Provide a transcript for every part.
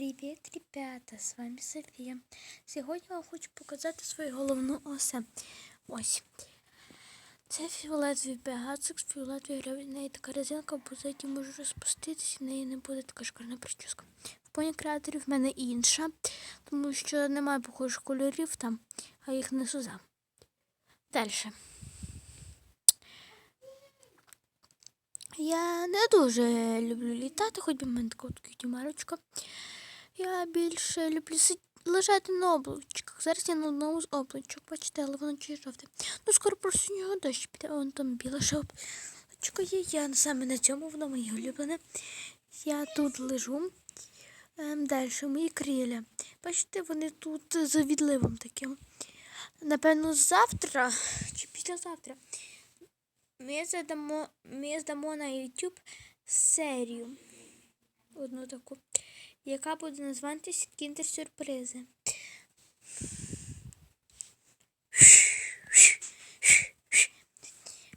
Привіт, ребята! З вами Софія. Сьогодні я вам хочу показати свою головну осе. Ось. Це фіолетовий пегацик з фіолетової гривень. В неї така резинка, бо за якій може розпуститися, в неї не буде така шкарна прическа. В поні креаторів в мене інша, тому що немає похожих кольорів там, а їх не суза. Далі. Я не дуже люблю літати, хоч би в мене така от кютімарочка. Я більше люблю. Лежати на облачках. Зараз я на одному з облачок, бачите, воно жовте. Ну, скоро просто нього дощ піде, вон там ще облачко є. Я саме на цьому, воно моє улюблене. Я тут лежу. Ем, далі мої крилля. Бачите, вони тут за відливом таким. Напевно, завтра чи післязавтра ми задамо, ми здамо на YouTube серію. Одну таку, яка буде називатися Кіндер Сюрпризи.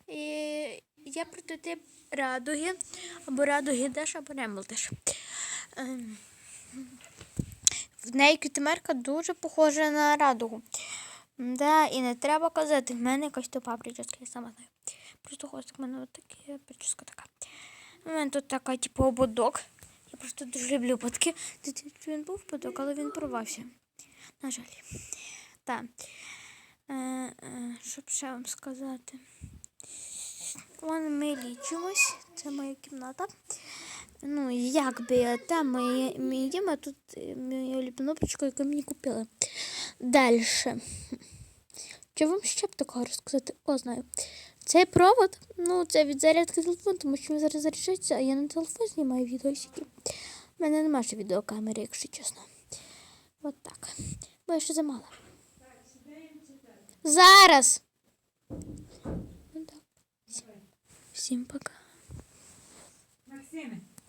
І я прототип радуги, або радуги деш, або ремолдеш. Ем, В неї кютимерка дуже похожа на радугу. Да, і не треба казати, в мене якась тупа прическа, я сама знаю. Просто хвостик в мене от таке, прическа така. У мене тут така, типу, ободок. Просто дуже люблю. Тут він був ободок, але він порвався. На жаль. Так. Е, е, що б ще вам сказати? Вон ми лічимось. Це моя кімната. Ну, якби там моє, мій дім, а тут улюблена прическа, яку мені купили. Далі. Що вам ще б такого розказати? О, знаю. Цей провод, ну, це від зарядки телефону, тому що він зараз заряджається, а я на телефон знімаю відосики. У мене немає ще відеокамери, якщо чесно. От так. Бо я ще замала. Зараз! Ну, так. Всім пока. Максиме,